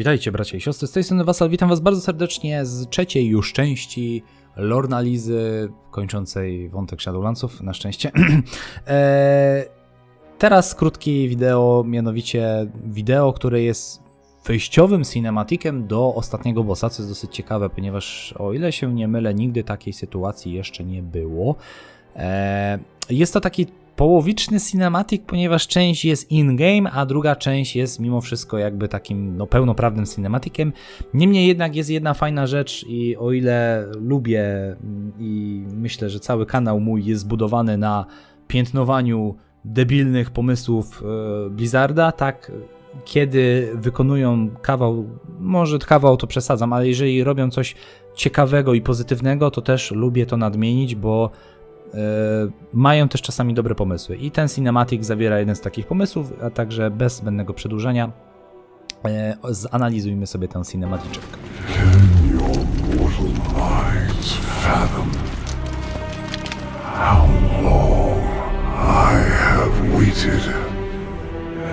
Witajcie bracia i siostry, z tej strony Wasal, witam was bardzo serdecznie z trzeciej już części Lorna Lizy, kończącej wątek Shadowlandsów, na szczęście. eee, teraz krótkie wideo, mianowicie wideo, które jest wyjściowym cinematikiem do ostatniego bossa, co jest dosyć ciekawe, ponieważ o ile się nie mylę, nigdy takiej sytuacji jeszcze nie było. Eee, jest to taki połowiczny cinematic, ponieważ część jest in-game, a druga część jest mimo wszystko jakby takim no, pełnoprawnym cinematikiem. Niemniej jednak jest jedna fajna rzecz i o ile lubię mm, i myślę, że cały kanał mój jest zbudowany na piętnowaniu debilnych pomysłów e, Blizzarda, tak kiedy wykonują kawał, może kawał to przesadzam, ale jeżeli robią coś ciekawego i pozytywnego, to też lubię to nadmienić, bo mają też czasami dobre pomysły. I ten Cinematic zawiera jeden z takich pomysłów, a także bez zbędnego przedłużenia e, zanalizujmy sobie ten cinematiczek.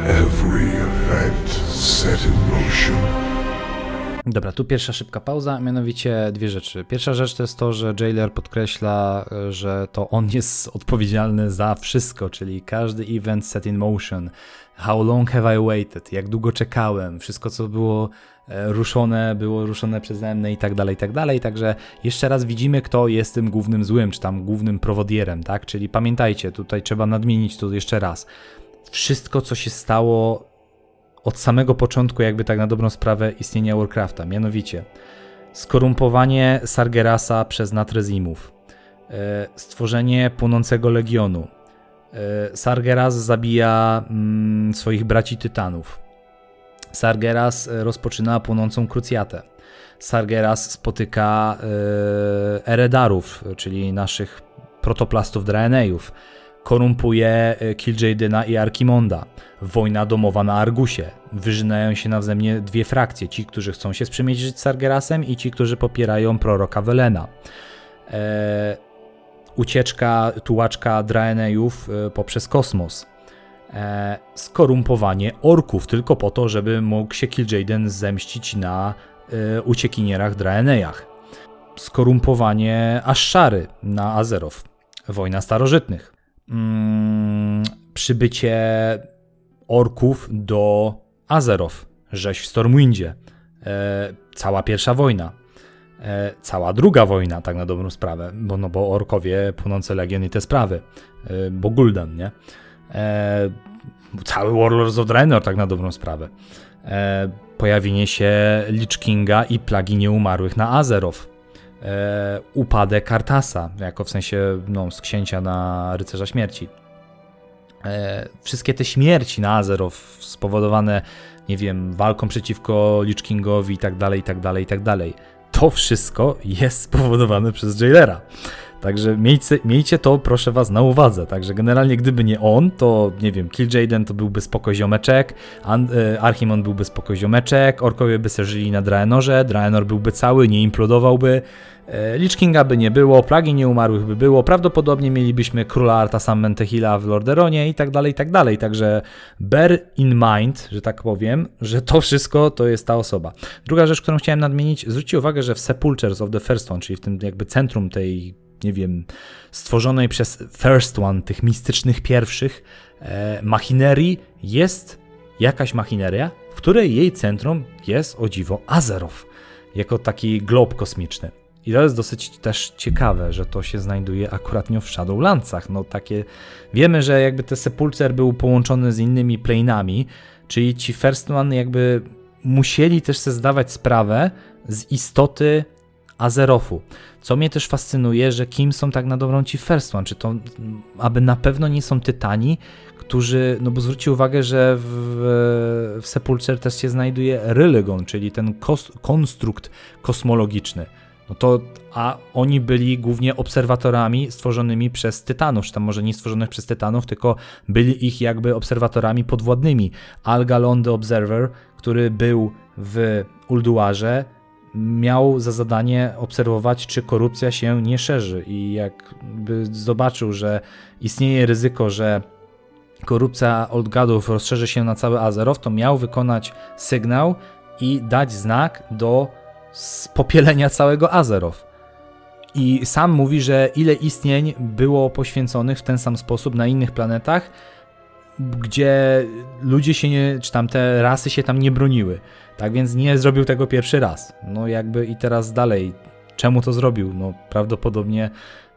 Every event set in motion. Dobra, tu pierwsza szybka pauza, mianowicie dwie rzeczy. Pierwsza rzecz to jest to, że Jailer podkreśla, e, że to on jest odpowiedzialny za wszystko, czyli każdy event set in motion. How long have I waited? Jak długo czekałem? Wszystko, co było e, ruszone, było ruszone przeze mnie i tak dalej, i tak dalej. Także jeszcze raz widzimy, kto jest tym głównym złym, czy tam głównym prowodierem, tak? Czyli pamiętajcie, tutaj trzeba nadmienić to jeszcze raz. Wszystko, co się stało od samego początku, jakby tak na dobrą sprawę, istnienia Warcrafta. Mianowicie skorumpowanie Sargerasa przez Natrezimów, e, stworzenie płonącego legionu. E, Sargeras zabija mm, swoich braci Tytanów. Sargeras e, rozpoczyna płonącą krucjatę. Sargeras spotyka Eredarów, czyli naszych protoplastów Draeneiów korumpuje e, Kil'jaedena i Arkimonda. Wojna domowa na Argusie. Wyżynają się nawzemnie dwie frakcje, ci, którzy chcą się sprzymierzyć z Sargerasem i ci, którzy popierają proroka Velena. E, ucieczka tułaczka Draeneiów e, poprzez kosmos. E, skorumpowanie orków tylko po to, żeby mógł się Kil'jaeden zemścić na e, uciekinierach Draenejach. Skorumpowanie Ashary na Azeroth. Wojna starożytnych mm, przybycie orków do Azeroth, rzeź w Stormwindzie, e, cała pierwsza wojna, e, cała druga wojna, tak na dobrą sprawę, bo, no, bo orkowie, płynące legion i te sprawy, e, bo Gul'dan, nie? E, cały Warlords of Draenor, tak na dobrą sprawę. E, pojawienie się Lich Kinga i plagi nieumarłych na Azeroth e, upadek Kartasa, jako w sensie no, z księcia na rycerza śmierci. E, wszystkie te śmierci na Azeroth spowodowane, nie wiem, walką przeciwko Lich Kingowi i tak dalej, i tak dalej, i tak dalej. To wszystko jest spowodowane przez Jailera. Także miejcie, miejcie to, proszę was, na uwadze. Także generalnie, gdyby nie on, to nie wiem, Kil'jaeden to byłby spoko ziomeczek, e, Archimon byłby spoko ziomeczek, orkowie by se żyli na Draenorze, Draenor byłby cały, nie implodowałby, e, Lich Kinga by nie było, Plagi Nieumarłych by było, prawdopodobnie mielibyśmy Króla Artasa Mentehila w Lorderonie i tak dalej, i tak dalej. Także bear in mind, że tak powiem, że to wszystko to jest ta osoba. Druga rzecz, którą chciałem nadmienić, zwróćcie uwagę, że w Sepulchers of the First One, czyli w tym jakby centrum tej nie wiem, stworzonej przez First One, tych mistycznych pierwszych e, machinerii, jest jakaś machineria, w której jej centrum jest o dziwo Azeroth, jako taki glob kosmiczny. I to jest dosyć też ciekawe, że to się znajduje akuratnie w Shadowlandsach. No takie, wiemy, że jakby ten Sepulcher był połączony z innymi planami, czyli ci First One jakby musieli też sobie zdawać sprawę z istoty Azerofu. Co mnie też fascynuje, że kim są tak na dobrą ci First One? Czy to, aby na pewno nie są Tytani, którzy, no bo zwróćcie uwagę, że w, w Sepulcher też się znajduje Rylegon, czyli ten kos, konstrukt kosmologiczny. No to, a oni byli głównie obserwatorami stworzonymi przez Tytanów, czy tam może nie stworzonych przez Tytanów, tylko byli ich jakby obserwatorami podwładnymi. Algalon the Observer, który był w Ulduarze, miał za zadanie obserwować, czy korupcja się nie szerzy i jakby zobaczył, że istnieje ryzyko, że korupcja Old Godów rozszerzy się na cały Azeroth, to miał wykonać sygnał i dać znak do spopielenia całego Azeroth. I sam mówi, że ile istnień było poświęconych w ten sam sposób na innych planetach, gdzie ludzie się nie, czy tam te rasy się tam nie broniły. Tak więc nie zrobił tego pierwszy raz. No jakby i teraz dalej. Czemu to zrobił? No prawdopodobnie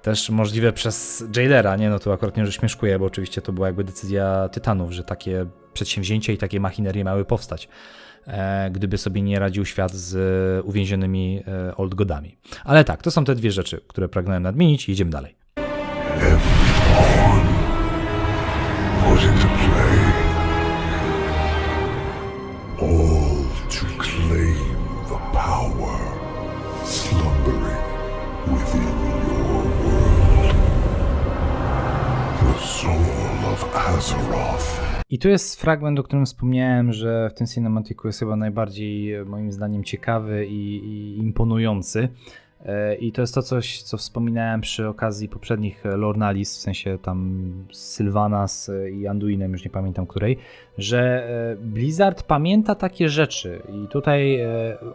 też możliwe przez Jailera, nie? No to akurat nie, że śmieszkuję, bo oczywiście to była jakby decyzja Tytanów, że takie przedsięwzięcia i takie machinerie miały powstać, e, gdyby sobie nie radził świat z e, uwięzionymi e, Old Godami. Ale tak, to są te dwie rzeczy, które pragnąłem nadmienić i idziemy dalej. Put into play. All to claim the power slumbering within your world. The soul of Azeroth. I tu jest fragment, o którym wspomniałem, że w tym cinematiku jest chyba najbardziej moim zdaniem ciekawy i, i imponujący. E, I to jest to coś, co wspominałem przy okazji poprzednich e, Lornalis, w sensie tam Sylvanas e, i Anduinem, już nie pamiętam której, że Blizzard pamięta takie rzeczy i tutaj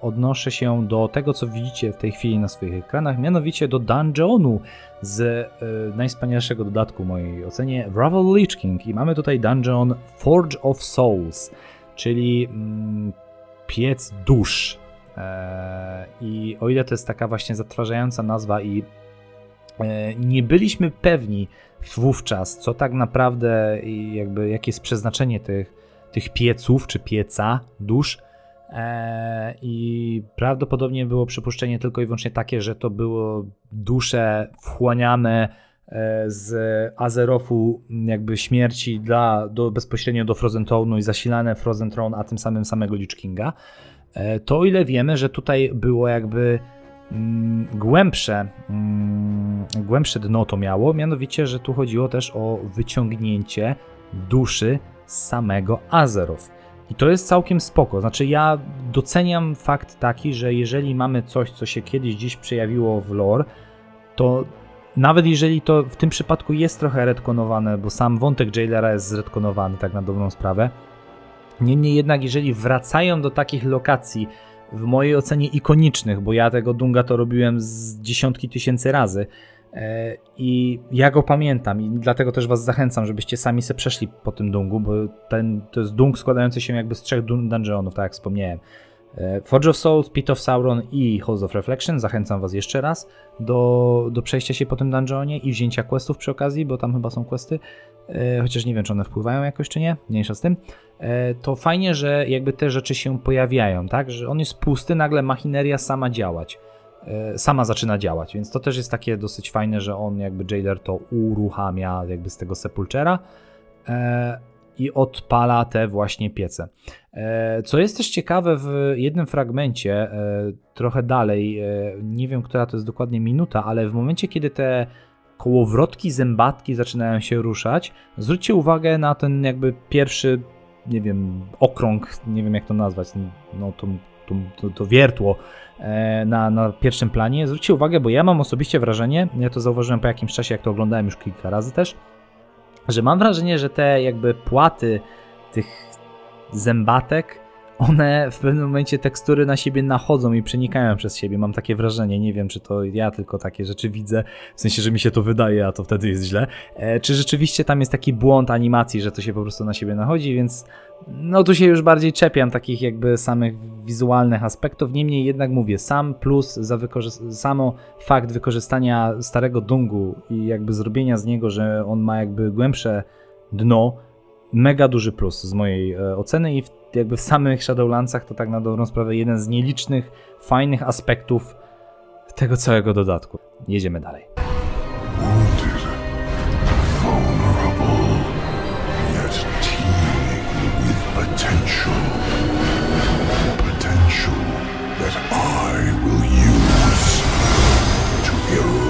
odnoszę się do tego, co widzicie w tej chwili na swoich ekranach, mianowicie do dungeonu z najwspanialszego dodatku w mojej ocenie, Ravel Lich King i mamy tutaj dungeon Forge of Souls, czyli mm, piec dusz. E, I o ile to jest taka właśnie zatrważająca nazwa i e, nie byliśmy pewni wówczas, co tak naprawdę jakby jakie jest przeznaczenie tych, tych pieców czy pieca dusz. E, I prawdopodobnie było przypuszczenie tylko i wyłącznie takie, że to było dusze wchłaniane z Azerofu jakby śmierci dla, do, bezpośrednio do Frozen Throne'u i zasilane Frozen Throne, a tym samym samego Lich Kinga. E, To o ile wiemy, że tutaj było jakby mm, głębsze, mm, głębsze dno to miało, mianowicie, że tu chodziło też o wyciągnięcie duszy samego Azeroth. I to jest całkiem spoko. Znaczy, ja doceniam fakt taki, że jeżeli mamy coś, co się kiedyś gdzieś przejawiło w lore, to nawet jeżeli to w tym przypadku jest trochę retkonowane, bo sam wątek Jailera jest zretkonowany, tak na dobrą sprawę, Niemniej jednak, jeżeli wracają do takich lokacji, w mojej ocenie ikonicznych, bo ja tego Dunga to robiłem z dziesiątki tysięcy razy e, i ja go pamiętam i dlatego też was zachęcam, żebyście sami se przeszli po tym Dungu, bo ten, to jest Dung składający się jakby z trzech dun- dungeonów, tak jak wspomniałem. E, Forge of Souls, Pit of Sauron i Halls of Reflection. Zachęcam was jeszcze raz do, do przejścia się po tym dungeonie i wzięcia questów przy okazji, bo tam chyba są questy, chociaż nie wiem, czy one wpływają jakoś, czy nie, mniejsza z tym. E, To fajnie, że jakby te rzeczy się pojawiają, tak, że on jest pusty, nagle machineria sama działać, e, sama zaczyna działać, więc to też jest takie dosyć fajne, że on jakby Jailer to uruchamia jakby z tego Sepulchera e, i odpala te właśnie piece. E, Co jest też ciekawe w jednym fragmencie, e, trochę dalej, e, nie wiem, która to jest dokładnie minuta, ale w momencie, kiedy te kołowrotki, zębatki zaczynają się ruszać, zwróćcie uwagę na ten jakby pierwszy, nie wiem, okrąg, nie wiem jak to nazwać, no to, to, to, to wiertło e, na, na pierwszym planie. Zwróćcie uwagę, bo ja mam osobiście wrażenie, ja to zauważyłem po jakimś czasie, jak to oglądałem już kilka razy też, że mam wrażenie, że te jakby płaty tych zębatek, one w pewnym momencie tekstury na siebie nachodzą i przenikają przez siebie. Mam takie wrażenie, nie wiem, czy to ja tylko takie rzeczy widzę, w sensie, że mi się to wydaje, a to wtedy jest źle. E, czy rzeczywiście tam jest taki błąd animacji, że to się po prostu na siebie nachodzi, więc no tu się już bardziej czepiam takich jakby samych wizualnych aspektów. Niemniej jednak mówię, sam plus za samo fakt wykorzystania starego Dungu i jakby zrobienia z niego, że on ma jakby głębsze dno, mega duży plus z mojej e, oceny i w, jakby w samych Shadowlandsach to tak na dobrą sprawę jeden z nielicznych, fajnych aspektów tego całego dodatku. Jedziemy dalej.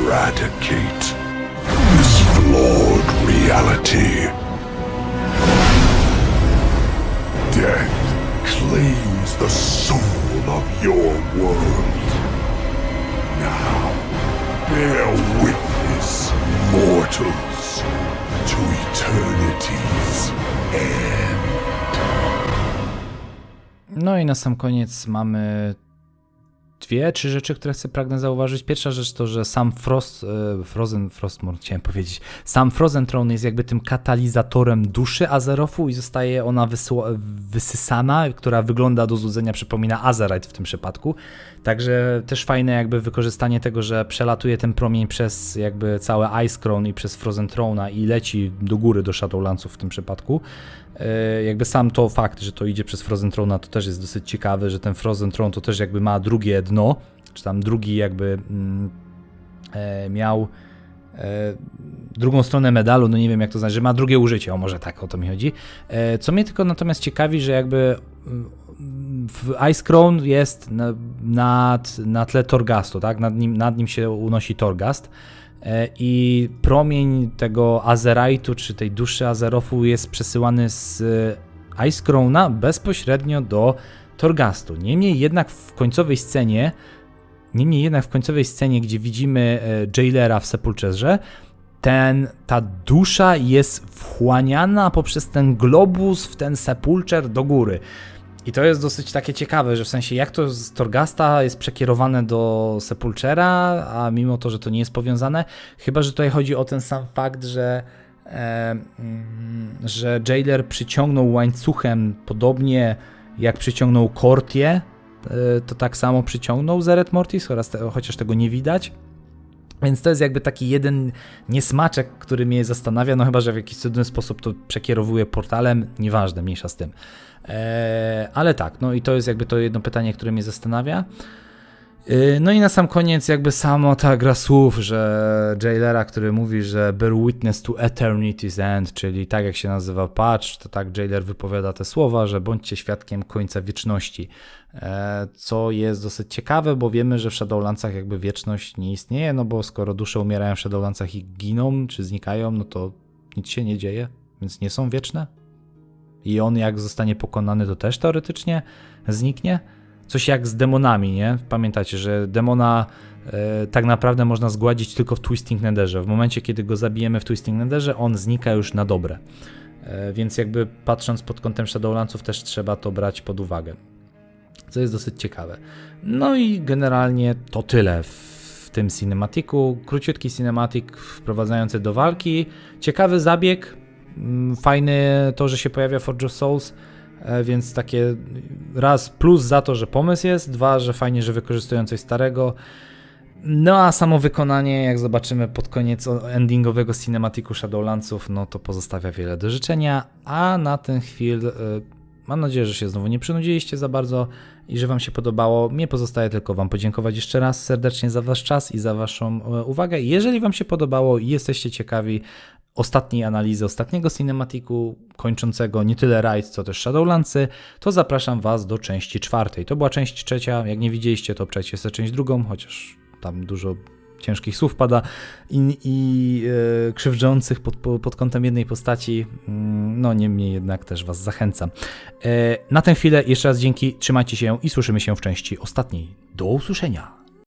Eradicate this flawed reality. Death claims the soul of your world. Now, bear witness, mortals, to eternity's end. No i na sam koniec mamy dwie, trzy rzeczy, które chcę pragnę zauważyć. Pierwsza rzecz to, że sam Frost, e, Frozen, Frostmourne chciałem powiedzieć, sam Frozen Throne jest jakby tym katalizatorem duszy Azerofu i zostaje ona wysysana, która wygląda do złudzenia, przypomina Azerite w tym przypadku. Także też fajne jakby wykorzystanie tego, że przelatuje ten promień przez jakby całe Ice Crown i przez Frozen Throne i leci do góry do Shadowlandsów w tym przypadku. E, jakby sam to fakt, że to idzie przez Frozen Throne, to też jest dosyć ciekawe, że ten Frozen Throne to też jakby ma drugie dno, czy tam drugi jakby mm, e, miał e, drugą stronę medalu, no nie wiem jak to znaczy, że ma drugie użycie, o może tak o to mi chodzi. E, co mnie tylko natomiast ciekawi, że jakby mm, Ice Crown jest na, nad, na tle Torgastu, tak? Nad nim, nad nim się unosi Torgast. E, I promień tego Azerite'u, czy tej duszy Azerofu jest przesyłany z e, Ice Crowna bezpośrednio do Torgastu. Niemniej jednak w końcowej scenie, niemniej jednak w końcowej scenie, gdzie widzimy e, Jailera w Sepulcherze, ten, ta dusza jest wchłaniana poprzez ten globus w ten Sepulcher do góry. I to jest dosyć takie ciekawe, że w sensie jak to z Torgasta jest przekierowane do Sepulchera, a mimo to, że to nie jest powiązane, chyba że tutaj chodzi o ten sam fakt, że, e, mm, że Jailer przyciągnął łańcuchem podobnie jak przyciągnął Kortie, e, to tak samo przyciągnął Zeret Mortis, chociaż tego nie widać. Więc to jest jakby taki jeden niesmaczek, który mnie zastanawia, no chyba, że w jakiś cudny sposób to przekierowuje portalem, nieważne, mniejsza z tym. Eee, ale tak, no i to jest jakby to jedno pytanie, które mnie zastanawia. Yy, No i na sam koniec jakby samo ta gra słów, że Jailera, który mówi, że bear witness to eternity's end, czyli tak jak się nazywa patch, to tak Jailer wypowiada te słowa, że bądźcie świadkiem końca wieczności. E, Co jest dosyć ciekawe, bo wiemy, że w Shadowlandsach jakby wieczność nie istnieje, no bo skoro dusze umierają w Shadowlandsach i giną, czy znikają, no to nic się nie dzieje, więc nie są wieczne. I on jak zostanie pokonany, to też teoretycznie zniknie. Coś jak z demonami, nie? Pamiętacie, że demona e, tak naprawdę można zgładzić tylko w Twisting Netherze. W momencie, kiedy go zabijemy w Twisting Netherze, on znika już na dobre. E, więc jakby patrząc pod kątem Shadowlandsów też trzeba to brać pod uwagę. Co jest dosyć ciekawe. No i generalnie to tyle w tym cinematiku. Króciutki cinematik wprowadzający do walki. Ciekawy zabieg. Mm, Fajny to, że się pojawia Forge of Souls. E, Więc takie raz plus za to, że pomysł jest, dwa, że fajnie, że wykorzystują coś starego. No a samo wykonanie, jak zobaczymy pod koniec endingowego cinematiku Shadowlandsów, no to pozostawia wiele do życzenia, a na ten chwil y, mam nadzieję, że się znowu nie przynudziliście za bardzo i że Wam się podobało. Mnie pozostaje tylko Wam podziękować jeszcze raz serdecznie za Wasz czas i za Waszą e, uwagę. Jeżeli Wam się podobało i jesteście ciekawi ostatniej analizy, ostatniego cinematiku kończącego nie tyle Raid, co też Shadowlandsy, to zapraszam Was do części czwartej. To była część trzecia, jak nie widzieliście, to obczajcie sobie część drugą, chociaż tam dużo ciężkich słów pada i, i e, krzywdzących pod, po- pod kątem jednej postaci, Mm, no niemniej jednak też Was zachęcam. E, na tę chwilę jeszcze raz dzięki, trzymajcie się i słyszymy się w części ostatniej. Do usłyszenia!